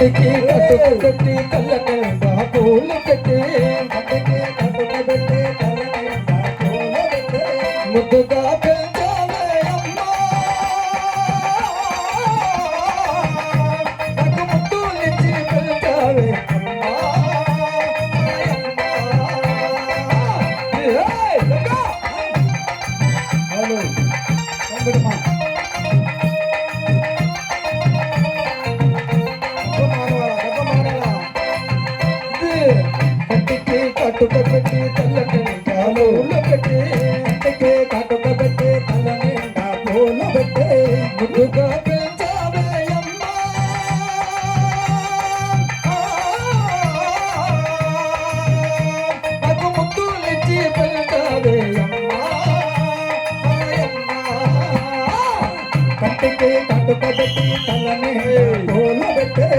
கட்டி கட்டி கல்ல కాటుక పెట్టి తల్ల నిండా పూలు పెట్టే ఎక్కే కాటుక పెట్టి తల్ల నిండా పూలు పెట్టే ముందుగా కంటికి కట్టుకబెట్టి తలని పూలు పెట్టే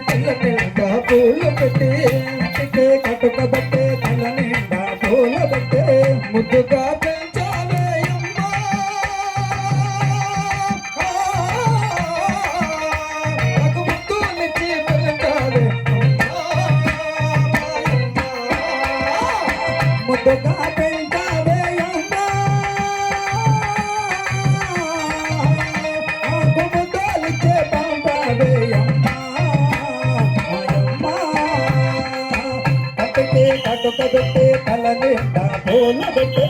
தெல்ல தெல்ல பூல கட்டி పూలబెట్టే తల నిండా పూలబెట్టే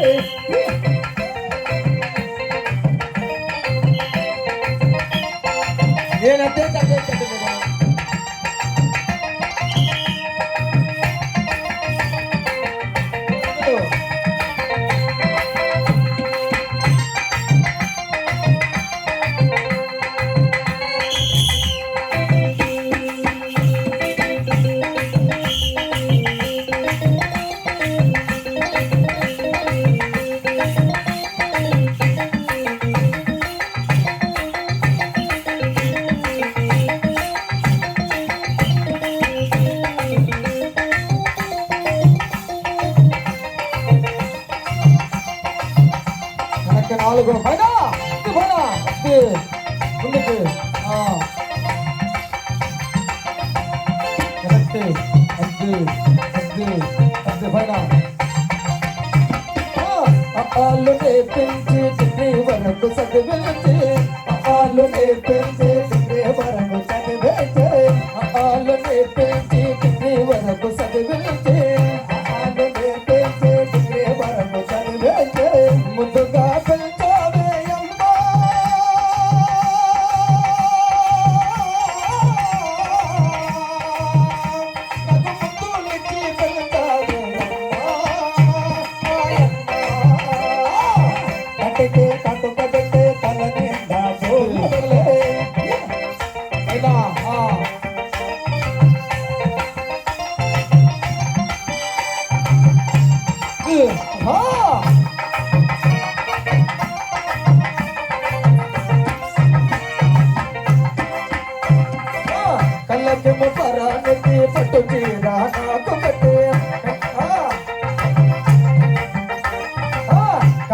నాలుగు పైన పైన ముందుకు కరెక్ట్ అద్దు అద్దు అద్దు పైన పాలు నేర్పించి వరకు చదివించి పాలు నేర్పించి వరకు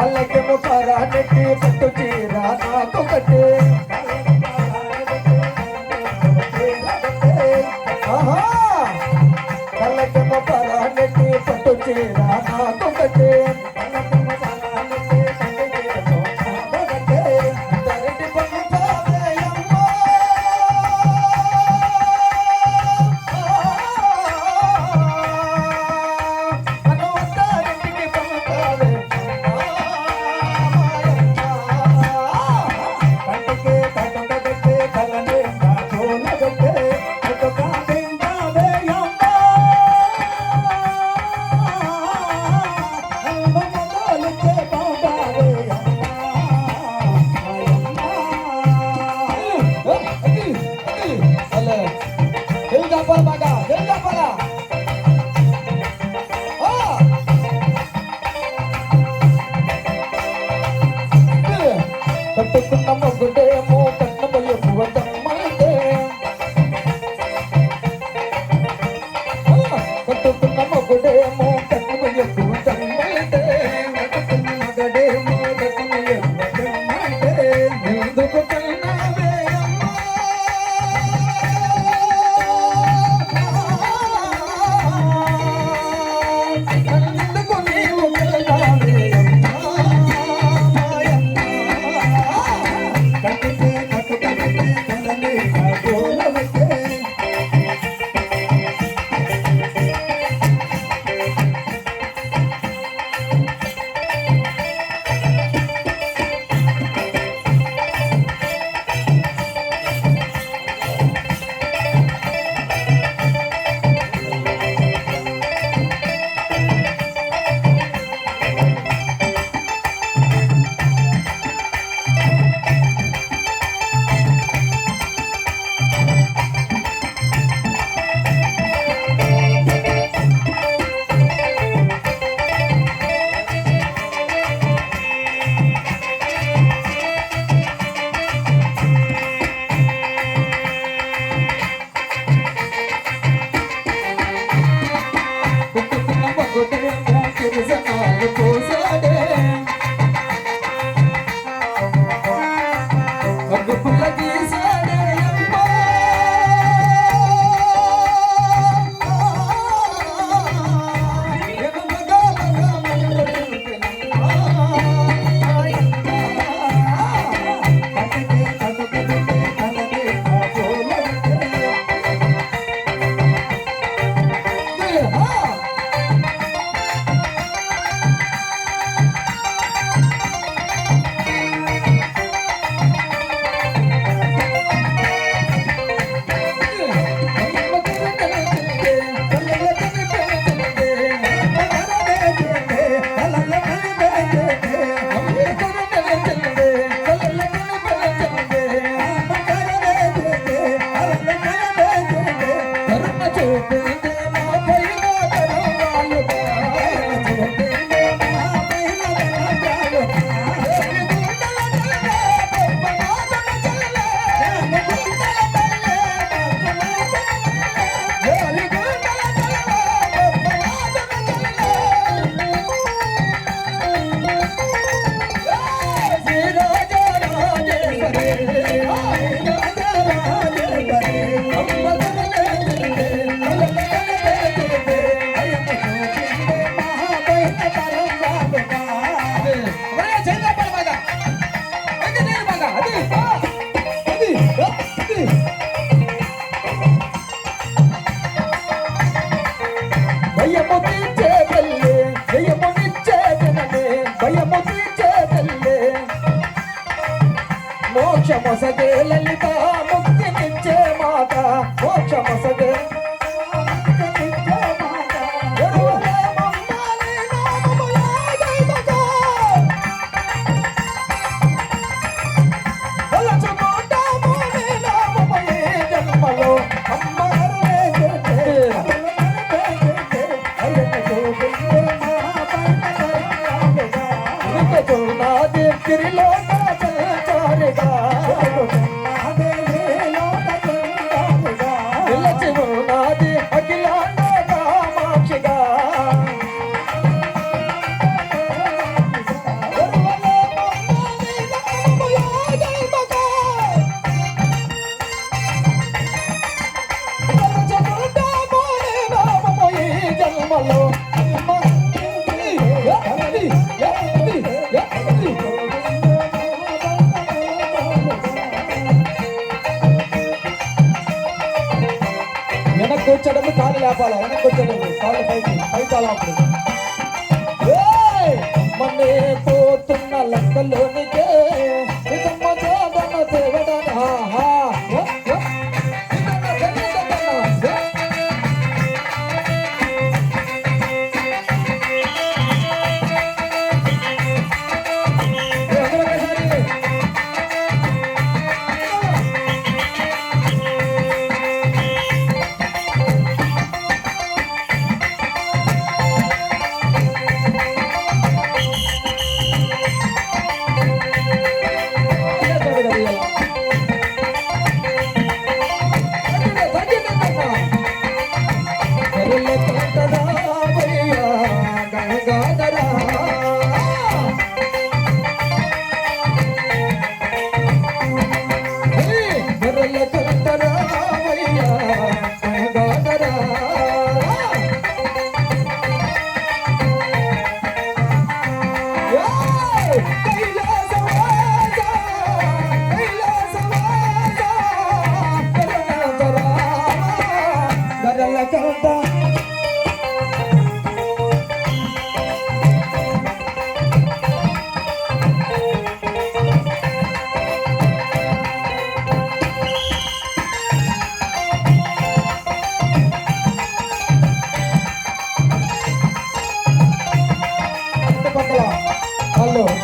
కళ్ళకేమో పరానెట్టి పట్టు చీర నాకొకటి ఆహా! Vem da bola, bagaço. ಶ್ರೀಲೋಕ కాళ్ళు లేపాలి? వెనక్కి వచ్చేటప్పుడు కాళ్ళు పైకి పై తాళాపుడు మన్నే పోతున్న లెక్కలోనికే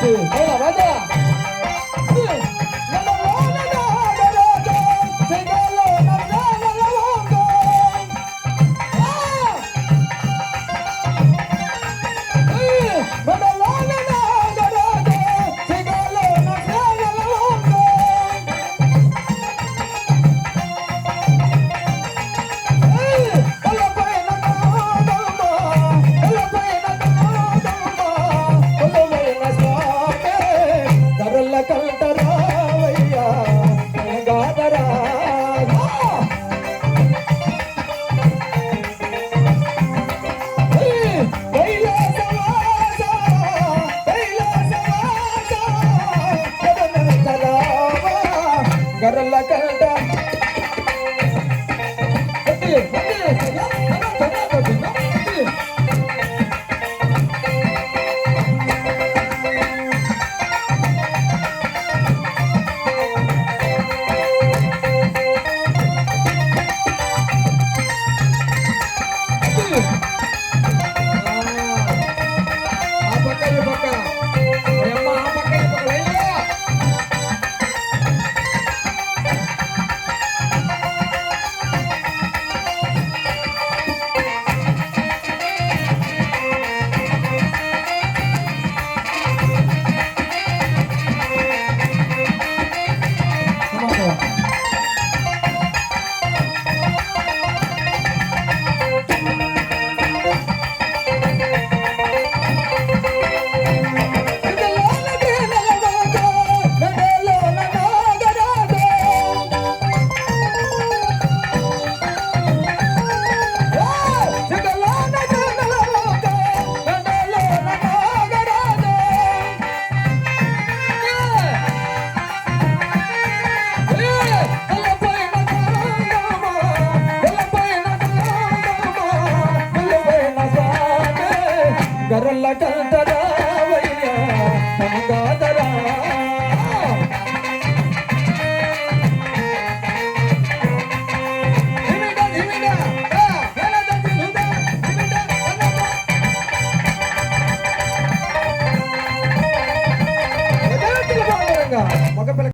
对可以了 గర్రల కంట